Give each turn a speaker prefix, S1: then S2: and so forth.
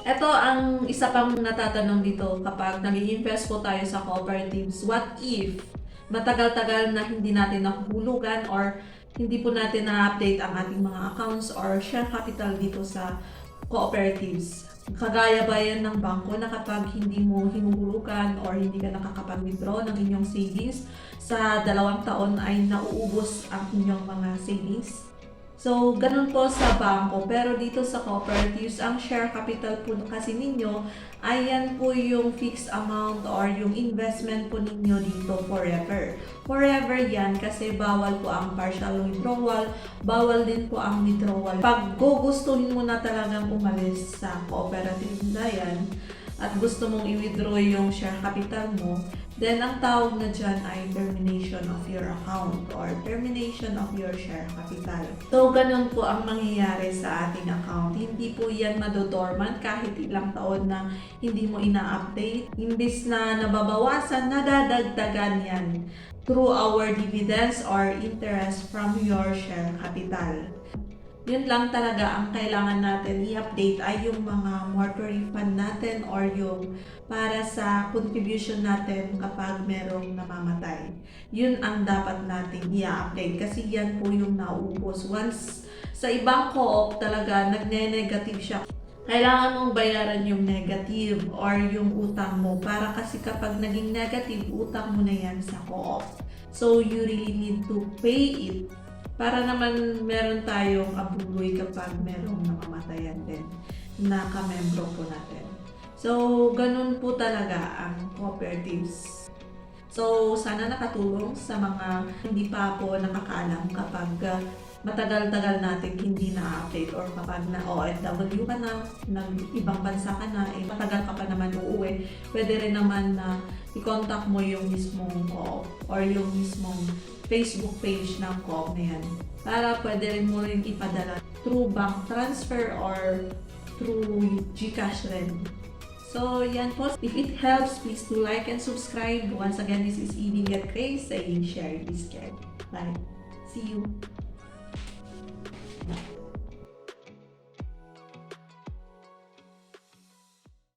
S1: Ito ang isa pang natatanong dito kapag nag invest po tayo sa cooperatives. What if matagal-tagal na hindi natin nahuhulugan or hindi po natin na-update ang ating mga accounts or share capital dito sa cooperatives. Kagaya ba yan ng bangko na kapag hindi mo hinuhulugan or hindi ka nakakapag-withdraw ng inyong savings, sa dalawang taon ay nauubos ang inyong mga savings? So, ganun po sa bangko. Pero dito sa cooperatives, ang share capital po kasi ninyo, ayan po yung fixed amount or yung investment po ninyo dito forever. Forever yan kasi bawal po ang partial withdrawal, bawal din po ang withdrawal. Pag gugustuhin mo na talagang umalis sa cooperative na yan, at gusto mong i-withdraw yung share capital mo, then ang tawag na dyan ay termination of your account or termination of your share capital. So, ganun po ang mangyayari sa ating account. Hindi po yan madodormant kahit ilang taon na hindi mo ina-update. Imbis na nababawasan, nadadagdagan yan through our dividends or interest from your share capital yun lang talaga ang kailangan natin i-update ay yung mga mortuary fund natin or yung para sa contribution natin kapag merong namamatay. Yun ang dapat natin i-update kasi yan po yung nauubos. Once sa ibang co-op talaga nagne-negative siya, kailangan mong bayaran yung negative or yung utang mo para kasi kapag naging negative, utang mo na yan sa co-op. So, you really need to pay it para naman meron tayong abuloy kapag merong namamatayan din na kamembro po natin. So, ganun po talaga ang cooperatives. So, sana nakatulong sa mga hindi pa po nakakaalam kapag uh, matagal-tagal natin hindi na-update or kapag na OFW ka na, ng ibang bansa ka na, eh, matagal ka pa naman uuwi, pwede rin naman na i-contact mo yung mismong co or yung mismong Facebook page ng co na yan. Para pwede rin mo rin ipadala through bank transfer or through GCash rin. So, yan po. If it helps, please do like and subscribe. Once again, this is Eating Get Grace saying share is scared. Bye. See you.